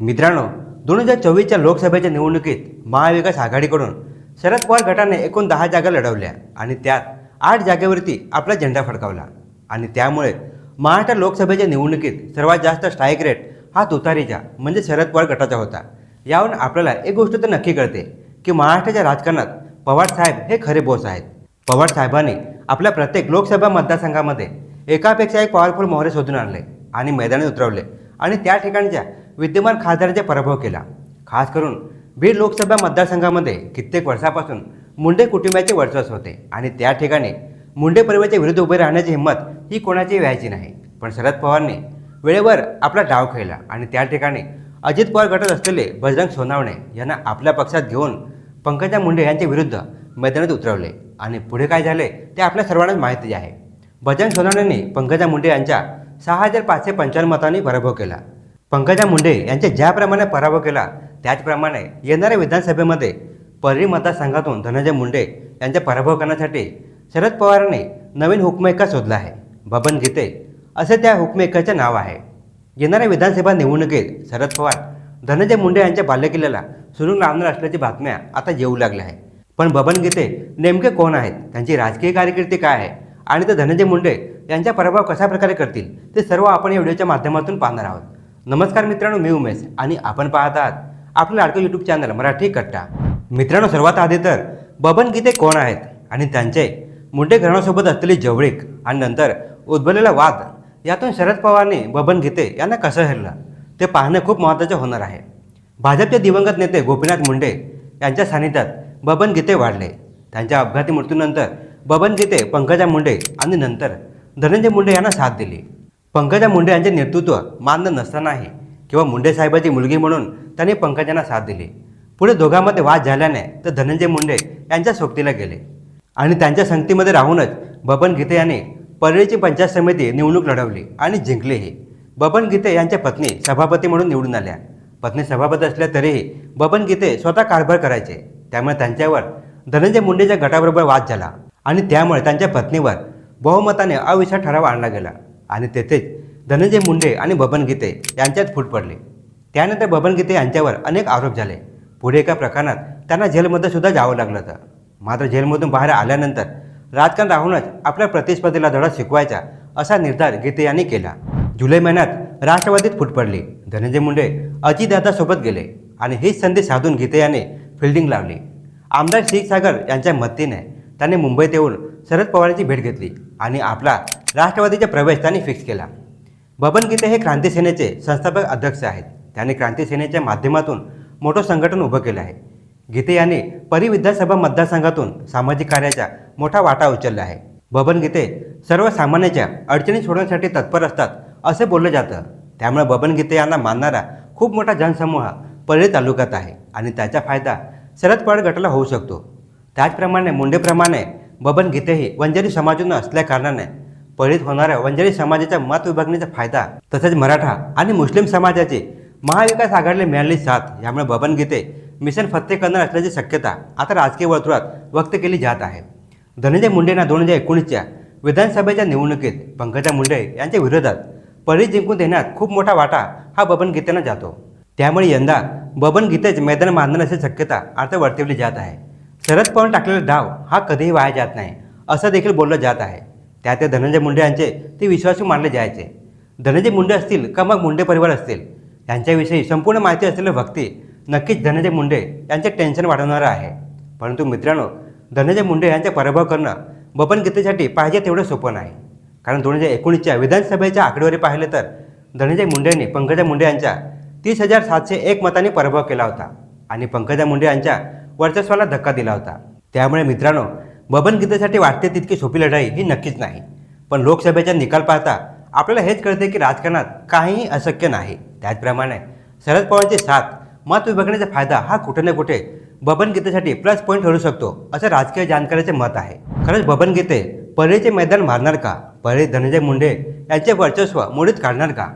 मित्रांनो दोन हजार चोवीसच्या लोकसभेच्या निवडणुकीत महाविकास आघाडीकडून शरद पवार गटाने एकूण दहा जागा लढवल्या आणि त्यात आठ जागेवरती आपला झेंडा फडकावला. आणि त्यामुळे महाराष्ट्र लोकसभेच्या निवडणुकीत सर्वात जास्त स्ट्राईक रेट हा तुतारीचा म्हणजे शरद पवार गटाचा होता. यावरून आपल्याला एक गोष्ट तर नक्की कळते की महाराष्ट्राच्या राजकारणात पवार साहेब हे खरे बोस आहेत. पवार साहेबांनी आपल्या प्रत्येक लोकसभा मतदारसंघामध्ये एकापेक्षा एक पॉवरफुल मोहरे शोधून आणले आणि मैदानी उतरवले. आणि त्या ठिकाणच्या विद्यमान खासदारांचा पराभव केला. खास करून बीड लोकसभा मतदारसंघामध्ये कित्येक वर्षापासून मुंडे कुटुंबाचे वर्चस्व होते आणि त्या ठिकाणी मुंडे परिवाराच्या विरुद्ध उभे राहण्याची हिंमत ही कोणाची व्हायची नाही. पण शरद पवारने वेळेवर आपला डाव खेळला आणि त्या ठिकाणी अजित पवार गटात असलेले बजरंग सोनावणे यांना आपल्या पक्षात घेऊन पंकजा मुंडे यांच्या विरुद्ध मैदानात उतरवले. आणि पुढे काय झाले ते आपल्या सर्वांनाच माहिती आहे. बजरंग सोनावणेंनी पंकजा मुंडे यांच्या सहा हजार पाचशे पंचावन्न मतांनी पराभव केला. पंकजा मुंडे यांचे ज्याप्रमाणे पराभव केला त्याचप्रमाणे येणाऱ्या विधानसभेमध्ये परळी मतदारसंघातून धनंजय मुंडे यांचा पराभव करण्यासाठी शरद पवारांनी नवीन हुकमेका शोधला आहे. बबन गीते असे त्या हुकमेकाचे नाव आहे. येणाऱ्या विधानसभा निवडणुकीत शरद पवार धनंजय मुंडे यांच्या बाल्यकिल्ल्याला सुरू लावणार असल्याची बातम्या आता येऊ लागल्या आहे पण बबन गीते नेमके कोण आहेत? त्यांची राजकीय कारकिर्दी काय आहे? आणि ते धनंजय मुंडे यांचा प्रभाव कशा प्रकारे करतील ते सर्व आपण या व्हिडिओच्या माध्यमातून पाहणार आहोत. नमस्कार मित्रांनो मी उमेश आणि आपण पाहत आहात आपलं लाडकं यूट्यूब चॅनल मराठी कट्टा. मित्रांनो सर्वात आधी तर बबन गीते कोण आहेत आणि त्यांचे मुंडे घराण्यासोबत असलेली जवळीक आणि नंतर उद्भवलेला वाद यातून शरद पवारने बबन गीते यांना कसं हरलं ते पाहणं खूप महत्त्वाचं होणार आहे. भाजपचे दिवंगत नेते गोपीनाथ मुंडे यांच्या सानिध्यात बबन गीते वाढले. त्यांच्या अपघाती मृत्यूनंतर बबन गीते पंकजा मुंडे आणि नंतर धनंजय मुंडे यांना साथ दिली. पंकजा मुंडे यांचे नेतृत्व मान्य नसतानाही किंवा मुंडे साहेबाची मुलगी म्हणून त्यांनी पंकजांना साथ दिली. पुढे दोघांमध्ये वाद झाल्याने तर धनंजय मुंडे यांच्या सोबतीला गेले. आणि त्यांच्या संगतीमध्ये राहूनच बबन गीते यांनी परळीची पंचायत समिती निवडणूक लढवली आणि जिंकलीही. बबन गीते यांच्या पत्नी सभापती म्हणून निवडून आल्या. पत्नी सभापती असल्या तरीही बबन गीते स्वतः कारभार करायचे. त्यामुळे त्यांच्यावर धनंजय मुंडेच्या गटाबरोबर वाद झाला. आणि त्यामुळे त्यांच्या पत्नीवर बहुमताने अविश्वास ठराव आणला गेला. आणि तेथेच धनंजय मुंडे आणि बबन गीते यांच्यात फूट पडली. त्यानंतर बबन गीते यांच्यावर अनेक आरोप झाले. पुढे एका प्रकरणात त्यांना जेलमध्ये सुद्धा जावं लागलं होतं. मात्र जेलमधून बाहेर आल्यानंतर राजकारण राहूनच आपल्या प्रतिस्पर्धीला धडा शिकवायचा असा निर्धार गीते यांनी केला. जुलै महिन्यात राष्ट्रवादीत फूट पडली. धनंजय मुंडे अजितदादासोबत गेले आणि हीच संधी साधून गीते यांनी फिल्डिंग लावली. आमदार क्षीरसागर यांच्या मदतीने त्याने मुंबईत येऊन शरद पवारांची भेट घेतली आणि आपला राष्ट्रवादीचा प्रवेश त्यांनी फिक्स केला. बबन गीते हे क्रांती सेनेचे संस्थापक अध्यक्ष आहेत. त्यांनी क्रांती सेनेच्या माध्यमातून मोठं संघटन उभं केलं आहे. गीते यांनी परी विधानसभा मतदारसंघातून सामाजिक कार्याचा मोठा वाटा उचलला आहे. बबन गीते सर्वसामान्यांच्या अडचणी सोडवण्यासाठी तत्पर असतात असे बोललं जातं. त्यामुळे बबन गीते यांना मानणारा खूप मोठा जनसमूह परळी तालुक्यात आहे आणि त्याचा फायदा शरद पवार गटाला होऊ शकतो. त्याचप्रमाणे मुंडेप्रमाणे बबन गीतेही वंजारी समाजातून असल्या कारणाने पळीत होणाऱ्या वंजारी समाजाच्या मत विभागणीचा फायदा तसेच मराठा आणि मुस्लिम समाजाची महाविकास आघाडीला मिळालेली साथ यामुळे बबन गीते मिशन फत्ते करणार असल्याची शक्यता आता राजकीय वर्तुळात व्यक्त केली जात आहे. धनंजय मुंडेंना दोन हजार एकोणीसच्या विधानसभेच्या निवडणुकीत पंकजा मुंडे यांच्या विरोधात पळी जिंकून देण्यात खूप मोठा वाटा हा बबन गीतेनं जातो. त्यामुळे यंदा बबन गीतेच मैदान मानणार शक्यता आता वर्तवली जात आहे. शरद पवार टाकलेला डाव हा कधीही वाया जात नाही असं देखील बोललं जात आहे. त्यात ते धनंजय मुंडे यांचे ते विश्वासू मानले जायचे. धनंजय मुंडे असतील का मग मुंडे परिवार असतील? यांच्याविषयी संपूर्ण माहिती असलेलं भक्ती नक्कीच धनंजय मुंडे यांचे टेन्शन वाढवणारं आहे. परंतु मित्रांनो धनंजय मुंडे यांचा पराभव करणं बबन गीतेसाठी पाहिजे तेवढं सोपं नाही. कारण दोन हजार एकोणीसच्या विधानसभेच्या आकडेवारी पाहिले तर धनंजय मुंडेंनी पंकजा मुंडे यांच्या तीस हजार सातशे एक मतांनी पराभव केला होता. आणि पंकजा मुंडे यांच्या वर्चस्वाला धक्का दिला होता. त्यामुळे मित्रांनो बबन गीतेसाठी वाटते तितकी सोपी लढाई ही नक्कीच नाही. पण लोकसभेचा निकाल पाहता आपल्याला हेच कळते की राजकारणात काहीही अशक्य नाही. त्याचप्रमाणे शरद पवारांची साथ मत विभागण्याचा फायदा हा कुठे ना कुठे बबन गीतेसाठी प्लस पॉईंट ठरू शकतो असं राजकीय जाणकाराचे मत आहे. खरंच बबन गीते परळीचे मैदान मारणार का? परळी धनंजय मुंडे यांचे वर्चस्व मोडीत काढणार का?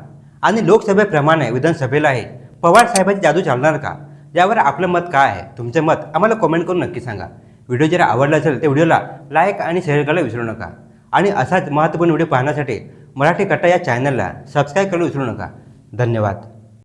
आणि लोकसभेप्रमाणे विधानसभेलाही पवार साहेबांची जादू चालणार का? यावर आपलं मत काय आहे? तुमचे मत आम्हाला कमेंट करून नक्की सांगा. व्हिडिओ जर आवडला असेल तर व्हिडिओला लाईक आणि शेअर करायला विसरू नका. आणि असाच महत्त्वपूर्ण व्हिडिओ पाहण्यासाठी मराठी कट्टा या चॅनलला सबस्क्राईब करायला विसरू नका. धन्यवाद.